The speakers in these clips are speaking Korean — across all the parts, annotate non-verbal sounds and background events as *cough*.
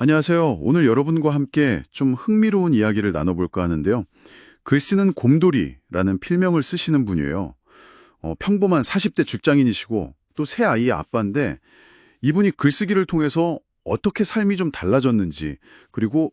안녕하세요. 오늘 여러분과 함께 좀 흥미로운 이야기를 나눠볼까 하는데요. 글 쓰는 곰돌이라는 필명을 쓰시는 분이에요. 어, 평범한 40대 직장인이시고 또 새 아이의 아빠인데 이분이 글쓰기를 통해서 어떻게 삶이 좀 달라졌는지 그리고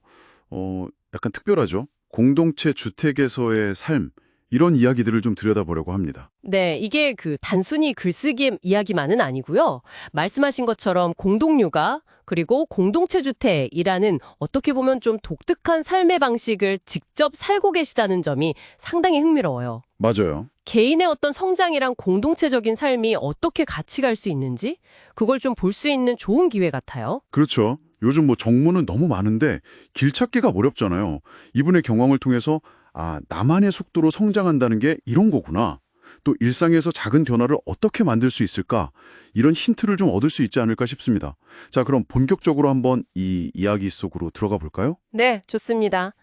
어, 약간 특별하죠. 공동체 주택에서의 삶 이런 이야기들을 좀 들여다보려고 합니다. 네, 이게 그 단순히 글쓰기 이야기만은 아니고요. 말씀하신 것처럼 공동육아 그리고 공동체 주택이라는 어떻게 보면 좀 독특한 삶의 방식을 직접 살고 계시다는 점이 상당히 흥미로워요. 맞아요. 개인의 어떤 성장이랑 공동체적인 삶이 어떻게 같이 갈 수 있는지 그걸 좀 볼 수 있는 좋은 기회 같아요. 그렇죠. 요즘 뭐 정보는 너무 많은데 길 찾기가 어렵잖아요. 이분의 경험을 통해서 아, 나만의 속도로 성장한다는 게 이런 거구나. 또 일상에서 작은 변화를 어떻게 만들 수 있을까? 이런 힌트를 좀 얻을 수 있지 않을까 싶습니다. 자, 그럼 본격적으로 한번 이 이야기 속으로 들어가 볼까요? 네, 좋습니다.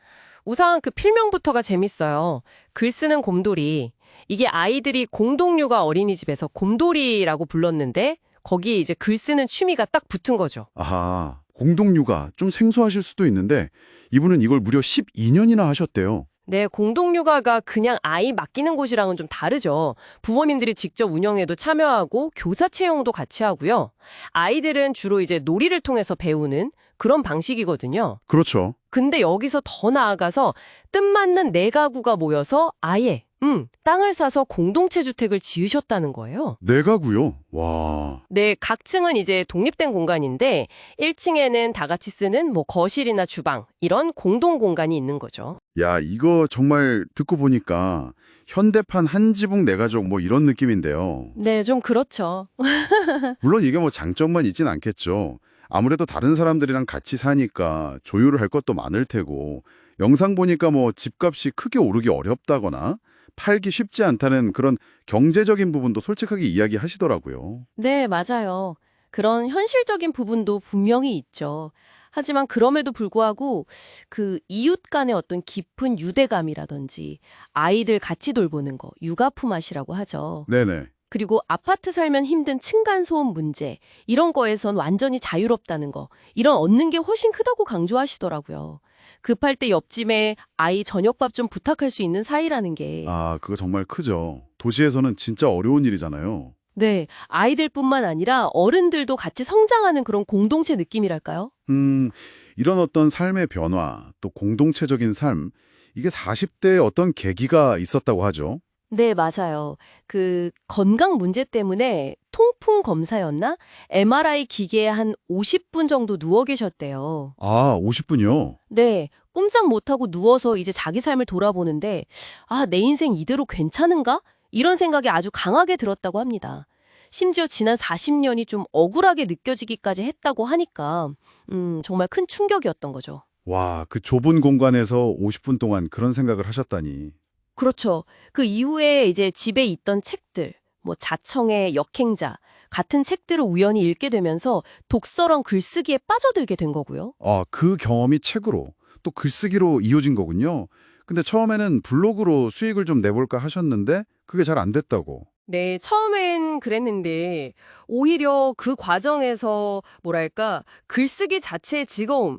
우선 그 필명부터가 재밌어요. 글 쓰는 곰돌이. 이게 아이들이 공동육아 어린이집에서 곰돌이라고 불렀는데 거기 이제 글 쓰는 취미가 딱 붙은 거죠. 아하, 공동육아 좀 생소하실 수도 있는데 이분은 이걸 무려 12년이나 하셨대요. 네, 공동육아가 그냥 아이 맡기는 곳이랑은 좀 다르죠. 부모님들이 직접 운영에도 참여하고 교사 채용도 같이 하고요. 아이들은 주로 이제 놀이를 통해서 배우는 그런 방식이거든요. 그렇죠. 근데 여기서 더 나아가서 뜻맞는 네 가구가 모여서 아예 음, 땅을 사서 공동체 주택을 지으셨다는 거예요. 내가구요. 와, 네, 각 층은 이제 독립된 공간인데 1층에는 다 같이 쓰는 뭐 거실이나 주방 이런 공동 공간이 있는 거죠. 야, 이거 정말 듣고 보니까 현대판 한 지붕 네 가족 뭐 이런 느낌인데요. 네, 좀 그렇죠. *laughs* 물론 이게 뭐 장점만 있진 않겠죠. 아무래도 다른 사람들이랑 같이 사니까 조율을 할 것도 많을 테고 영상 보니까 뭐 집값이 크게 오르기 어렵다거나 팔기 쉽지 않다는 그런 경제적인 부분도 솔직하게 이야기하시더라고요. 네, 맞아요. 그런 현실적인 부분도 분명히 있죠. 하지만 그럼에도 불구하고 그 이웃 간의 어떤 깊은 유대감이라든지 아이들 같이 돌보는 거, 육아 품앗이라고 하죠. 네네. 그리고 아파트 살면 힘든 층간소음 문제, 이런 거에선 완전히 자유롭다는 거, 이런 얻는 게 훨씬 크다고 강조하시더라고요. 급할 때 옆집에 아이 저녁밥 좀 부탁할 수 있는 사이라는 게. 아, 그거 정말 크죠. 도시에서는 진짜 어려운 일이잖아요. 네, 아이들뿐만 아니라 어른들도 같이 성장하는 그런 공동체 느낌이랄까요? 음, 이런 어떤 삶의 변화, 또 공동체적인 삶, 이게 40대에 어떤 계기가 있었다고 하죠. 네, 맞아요. 그 건강 문제 때문에 통풍 검사였나? MRI 기계에 한 50분 정도 누워 계셨대요. 아, 50분이요? 네, 꼼짝 못하고 누워서 이제 자기 삶을 돌아보는데, 아, 내 인생 이대로 괜찮은가? 이런 생각이 아주 강하게 들었다고 합니다. 심지어 지난 40년이 좀 억울하게 느껴지기까지 했다고 하니까, 음, 정말 큰 충격이었던 거죠. 와, 그 좁은 공간에서 50분 동안 그런 생각을 하셨다니. 그렇죠. 그 이후에 이제 집에 있던 책들, 뭐 자청의 역행자 같은 책들을 우연히 읽게 되면서 독서랑 글쓰기에 빠져들게 된 거고요. 아, 그 경험이 책으로 또 글쓰기로 이어진 거군요. 근데 처음에는 블로그로 수익을 좀 내볼까 하셨는데 그게 잘 안 됐다고. 네, 처음엔 그랬는데 오히려 그 과정에서 뭐랄까 글쓰기 자체의 즐거움,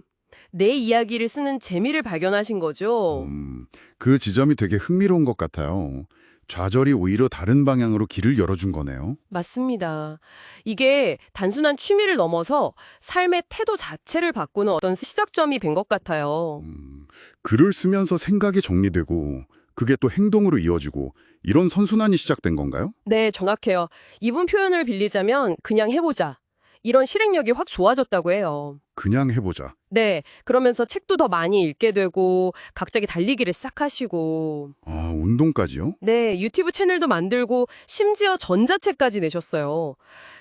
내 이야기를 쓰는 재미를 발견하신 거죠. 음, 그 지점이 되게 흥미로운 것 같아요. 좌절이 오히려 다른 방향으로 길을 열어준 거네요. 맞습니다. 이게 단순한 취미를 넘어서 삶의 태도 자체를 바꾸는 어떤 시작점이 된 것 같아요. 음, 글을 쓰면서 생각이 정리되고 그게 또 행동으로 이어지고 이런 선순환이 시작된 건가요? 네, 정확해요. 이분 표현을 빌리자면 그냥 해보자. 이런 실행력이 확 좋아졌다고 해요. 그냥 해보자. 네, 그러면서 책도 더 많이 읽게 되고 각자기 달리기를 시작하시고 아, 운동까지요? 네, 유튜브 채널도 만들고 심지어 전자책까지 내셨어요.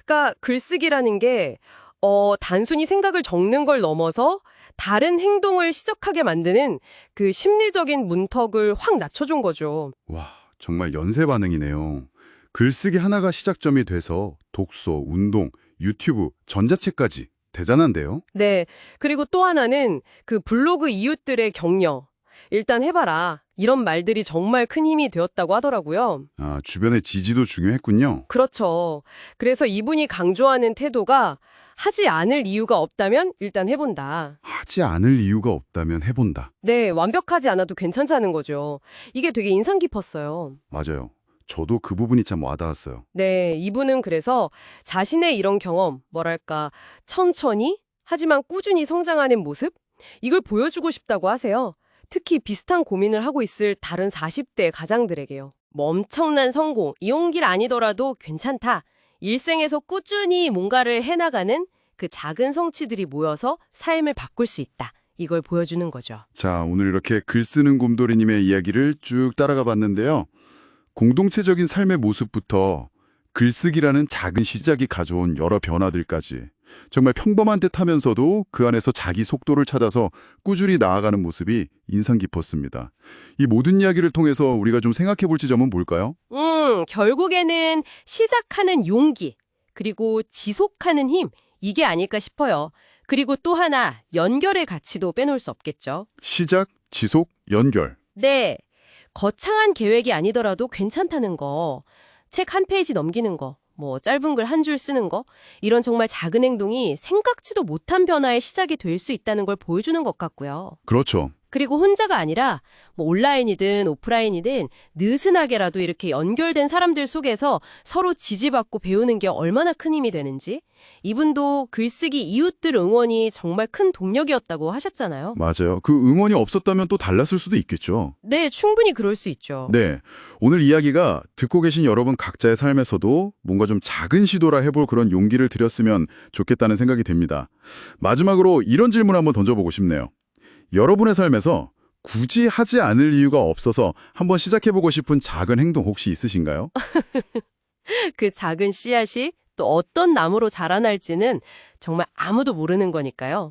그러니까 글쓰기라는 게 어, 단순히 생각을 적는 걸 넘어서 다른 행동을 시작하게 만드는 그 심리적인 문턱을 확 낮춰준 거죠. 와, 정말 연쇄 반응이네요. 글쓰기 하나가 시작점이 돼서 독서, 운동, 유튜브, 전자책까지 대단한데요? 네. 그리고 또 하나는 그 블로그 이웃들의 격려. 일단 해봐라. 이런 말들이 정말 큰 힘이 되었다고 하더라고요. 아, 주변의 지지도 중요했군요. 그렇죠. 그래서 이분이 강조하는 태도가 하지 않을 이유가 없다면 일단 해본다. 하지 않을 이유가 없다면 해본다. 네, 완벽하지 않아도 괜찮다는 거죠. 이게 되게 인상 깊었어요. 맞아요. 저도 그 부분이 참 와닿았어요. 네, 이분은 그래서 자신의 이런 경험, 뭐랄까, 천천히, 하지만 꾸준히 성장하는 모습? 이걸 보여주고 싶다고 하세요. 특히 비슷한 고민을 하고 있을 다른 40대 가장들에게요. 뭐 엄청난 성공, 이온 길 아니더라도 괜찮다. 일생에서 꾸준히 뭔가를 해나가는 그 작은 성취들이 모여서 삶을 바꿀 수 있다. 이걸 보여주는 거죠. 자, 오늘 이렇게 글 쓰는 곰돌이님의 이야기를 쭉 따라가 봤는데요. 공동체적인 삶의 모습부터 글쓰기라는 작은 시작이 가져온 여러 변화들까지 정말 평범한 듯 하면서도 그 안에서 자기 속도를 찾아서 꾸준히 나아가는 모습이 인상 깊었습니다. 이 모든 이야기를 통해서 우리가 좀 생각해 볼 지점은 뭘까요? 음, 결국에는 시작하는 용기, 그리고 지속하는 힘, 이게 아닐까 싶어요. 그리고 또 하나, 연결의 가치도 빼놓을 수 없겠죠. 시작, 지속, 연결. 네. 거창한 계획이 아니더라도 괜찮다는 거. 책 한 페이지 넘기는 거. 뭐 짧은 글 한 줄 쓰는 거. 이런 정말 작은 행동이 생각지도 못한 변화의 시작이 될 수 있다는 걸 보여주는 것 같고요. 그렇죠. 그리고 혼자가 아니라 뭐 온라인이든 오프라인이든 느슨하게라도 이렇게 연결된 사람들 속에서 서로 지지받고 배우는 게 얼마나 큰 힘이 되는지 이분도 글쓰기 이웃들 응원이 정말 큰 동력이었다고 하셨잖아요. 맞아요. 그 응원이 없었다면 또 달랐을 수도 있겠죠. 네, 충분히 그럴 수 있죠. 네. 오늘 이야기가 듣고 계신 여러분 각자의 삶에서도 뭔가 좀 작은 시도라 해볼 그런 용기를 드렸으면 좋겠다는 생각이 듭니다. 마지막으로 이런 질문 한번 던져보고 싶네요. 여러분의 삶에서 굳이 하지 않을 이유가 없어서 한번 시작해보고 싶은 작은 행동 혹시 있으신가요? *laughs* 그 작은 씨앗이 또 어떤 나무로 자라날지는 정말 아무도 모르는 거니까요.